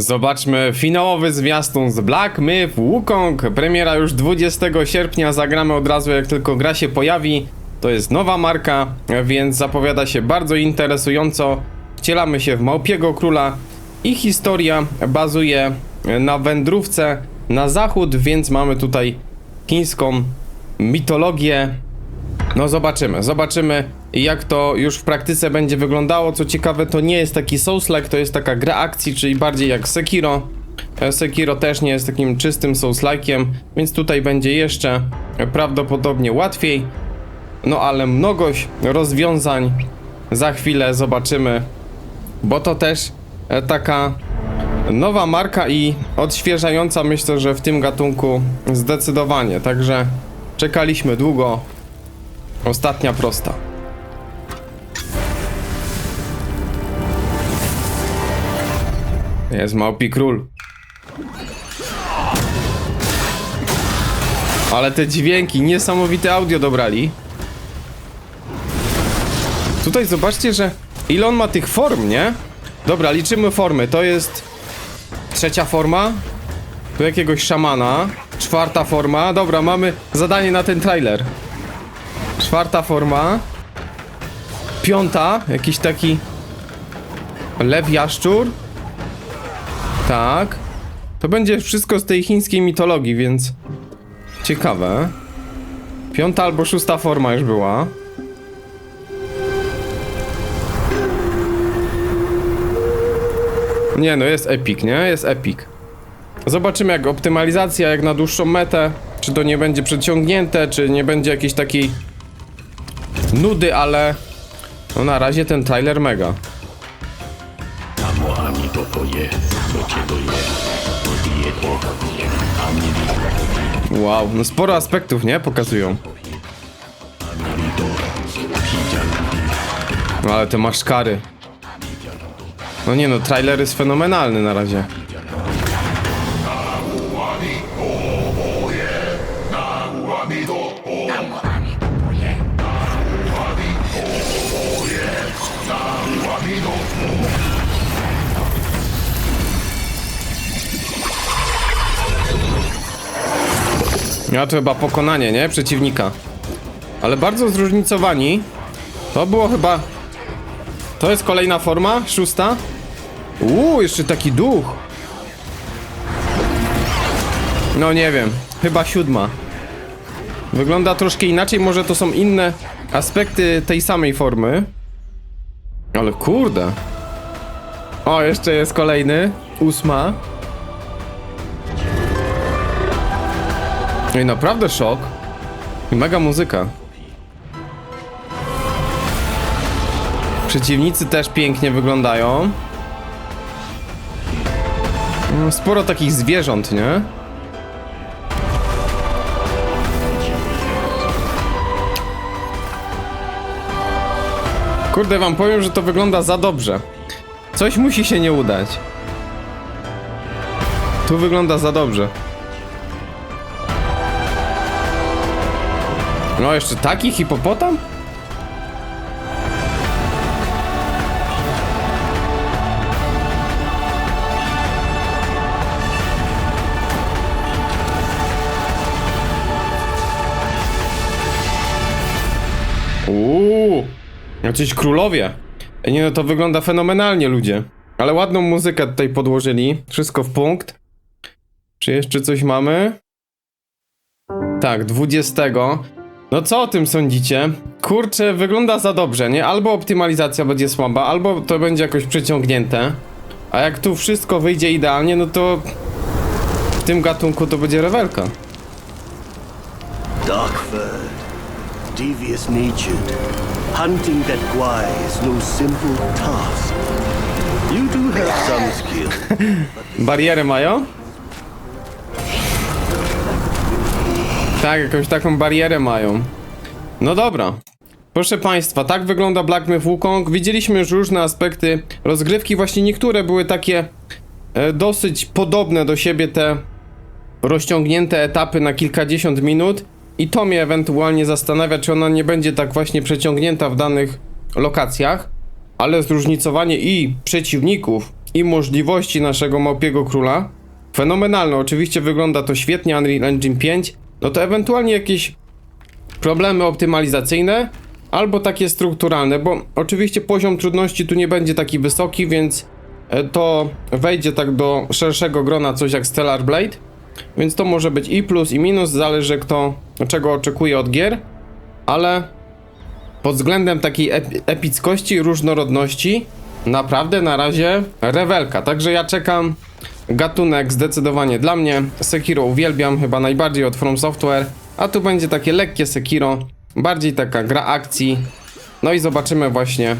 Zobaczmy finałowy zwiastun z Black Myth Wukong. Premiera już 20 sierpnia, zagramy od razu jak tylko gra się pojawi. To jest nowa marka, więc zapowiada się bardzo interesująco. Wcielamy się w Małpiego Króla i historia bazuje na wędrówce na zachód, więc mamy tutaj chińską mitologię. No zobaczymy, zobaczymy jak to już w praktyce będzie wyglądało. Co ciekawe, to nie jest taki Souls-like, to jest taka gra akcji, czyli bardziej jak Sekiro. E, Sekiro też nie jest takim czystym Souls-like'iem, więc tutaj będzie jeszcze prawdopodobnie łatwiej. No ale mnogość rozwiązań za chwilę zobaczymy, bo to też e, taka nowa marka i odświeżająca myślę, że w tym gatunku zdecydowanie. Także czekaliśmy długo. Ostatnia prosta. Jest małpi król. Ale te dźwięki, niesamowite audio dobrali. Tutaj zobaczcie, że ile on ma tych form, nie? Dobra, liczymy formy. To jest trzecia forma. Tu jakiegoś szamana. Czwarta forma. Dobra, mamy zadanie na ten trailer. Czwarta forma. Piąta, jakiś taki lew jaszczur. Tak. To będzie wszystko z tej chińskiej mitologii, więc ciekawe. Piąta albo szósta forma już była. Nie no, jest epic, nie? Jest epic. Zobaczymy jak optymalizacja, jak na dłuższą metę. Czy to nie będzie przeciągnięte, czy nie będzie jakiejś takiej nudy, ale no na razie ten trailer mega. Wow, no sporo aspektów, nie? Pokazują. No ale te maszkary. No nie no, trailer jest fenomenalny na razie. Ja to chyba pokonanie, nie? Przeciwnika. Ale bardzo zróżnicowani. To było chyba to jest kolejna forma, szósta. Uuu, jeszcze taki duch. No nie wiem, chyba siódma. Wygląda troszkę inaczej, może to są inne aspekty tej samej formy. Ale kurde. O, jeszcze jest kolejny, ósma. Ej, naprawdę szok. I mega muzyka. Przeciwnicy też pięknie wyglądają. Mm, Sporo takich zwierząt, nie? Kurde, wam powiem, że to wygląda za dobrze. Coś musi się nie udać. Tu wygląda za dobrze. No, jeszcze taki hipopotam? Uuu, jacyś królowie. Nie no, to wygląda fenomenalnie, ludzie. Ale ładną muzykę tutaj podłożyli. Wszystko w punkt. Czy jeszcze coś mamy? Tak, 20. No co o tym sądzicie? Kurczę, wygląda za dobrze, nie? Albo optymalizacja będzie słaba, albo to będzie jakoś przeciągnięte. A jak tu wszystko wyjdzie idealnie, no to w tym gatunku to będzie rewelka. Darkford, devious natured, hunting that guai is no simple task. You do have some skill. Barierę mają? Tak, jakąś taką barierę mają. No dobra. Proszę Państwa, tak wygląda Black Myth Wukong. Widzieliśmy już różne aspekty rozgrywki. Właśnie niektóre były takie e, dosyć podobne do siebie, te rozciągnięte etapy na kilkadziesiąt minut. I to mnie ewentualnie zastanawia, czy ona nie będzie tak właśnie przeciągnięta w danych lokacjach. Ale zróżnicowanie i przeciwników, i możliwości naszego Małpiego Króla. Fenomenalne, oczywiście wygląda to świetnie, Unreal Engine 5. No to ewentualnie jakieś problemy optymalizacyjne albo takie strukturalne, bo oczywiście poziom trudności tu nie będzie taki wysoki, więc e, to wejdzie tak do szerszego grona coś jak Stellar Blade. Więc to może być i plus i minus, zależy kto czego oczekuje od gier, ale pod względem takiej epi- epickości różnorodności naprawdę na razie rewelka. Także ja czekam. Gatunek zdecydowanie dla mnie. Sekiro uwielbiam chyba najbardziej od From Software, a tu będzie takie lekkie Sekiro, bardziej taka gra akcji. No i zobaczymy właśnie e,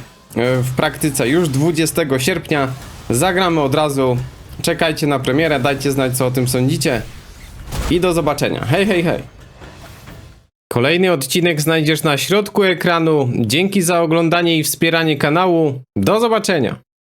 w praktyce już 20 sierpnia. Zagramy od razu. Czekajcie na premierę, dajcie znać co o tym sądzicie. I do zobaczenia. Hej, hej, hej. Kolejny odcinek znajdziesz na środku ekranu. Dzięki za oglądanie i wspieranie kanału. Do zobaczenia.